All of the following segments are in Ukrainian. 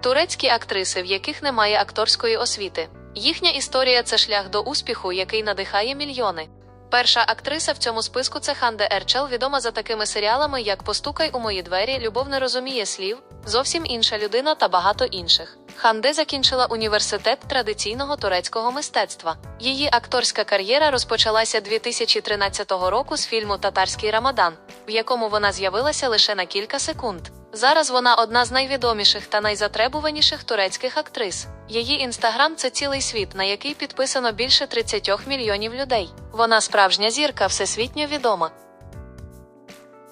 Турецькі актриси, в яких немає акторської освіти. Їхня історія це шлях до успіху, який надихає мільйони. Перша актриса в цьому списку це Ханде Ерчел, відома за такими серіалами, як Постукай у мої двері, Любов не розуміє слів, зовсім інша людина та багато інших. Ханде закінчила університет традиційного турецького мистецтва. Її акторська кар'єра розпочалася 2013 року з фільму Татарський Рамадан, в якому вона з'явилася лише на кілька секунд. Зараз вона одна з найвідоміших та найзатребуваніших турецьких актрис. Її інстаграм це цілий світ, на який підписано більше 30 мільйонів людей. Вона справжня зірка, всесвітньо відома.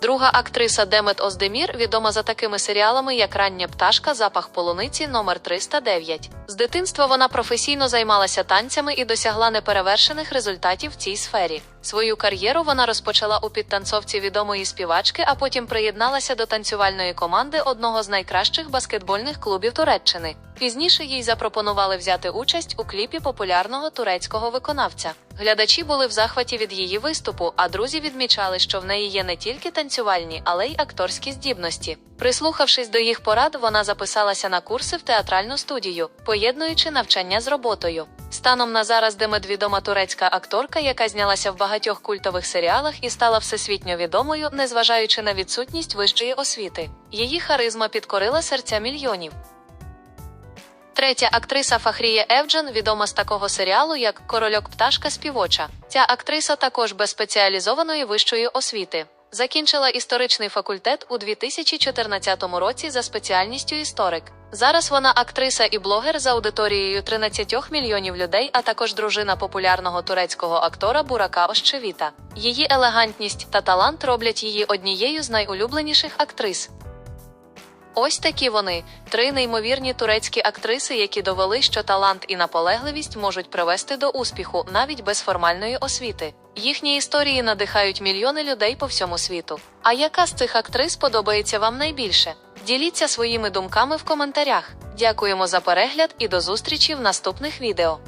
Друга актриса Демет Оздемір відома за такими серіалами, як Рання пташка, Запах полуниці номер 309. З дитинства вона професійно займалася танцями і досягла неперевершених результатів в цій сфері. Свою кар'єру вона розпочала у підтанцовці відомої співачки, а потім приєдналася до танцювальної команди одного з найкращих баскетбольних клубів Туреччини. Пізніше їй запропонували взяти участь у кліпі популярного турецького виконавця. Глядачі були в захваті від її виступу, а друзі відмічали, що в неї є не тільки танцювальні, але й акторські здібності. Прислухавшись до їх порад, вона записалася на курси в театральну студію, поєднуючи навчання з роботою. Станом на зараз Демет відома турецька акторка, яка знялася в багатьох культових серіалах і стала всесвітньо відомою, незважаючи на відсутність вищої освіти. Її харизма підкорила серця мільйонів. Третя актриса Фахрія Евджен відома з такого серіалу, як Корольок пташка співоча. Ця актриса також без спеціалізованої вищої освіти. Закінчила історичний факультет у 2014 році за спеціальністю історик. Зараз вона актриса і блогер з аудиторією 13 мільйонів людей, а також дружина популярного турецького актора Бурака Ощевіта. Її елегантність та талант роблять її однією з найулюбленіших актрис. Ось такі вони три неймовірні турецькі актриси, які довели, що талант і наполегливість можуть привести до успіху навіть без формальної освіти. Їхні історії надихають мільйони людей по всьому світу. А яка з цих актрис подобається вам найбільше? Діліться своїми думками в коментарях. Дякуємо за перегляд і до зустрічі в наступних відео.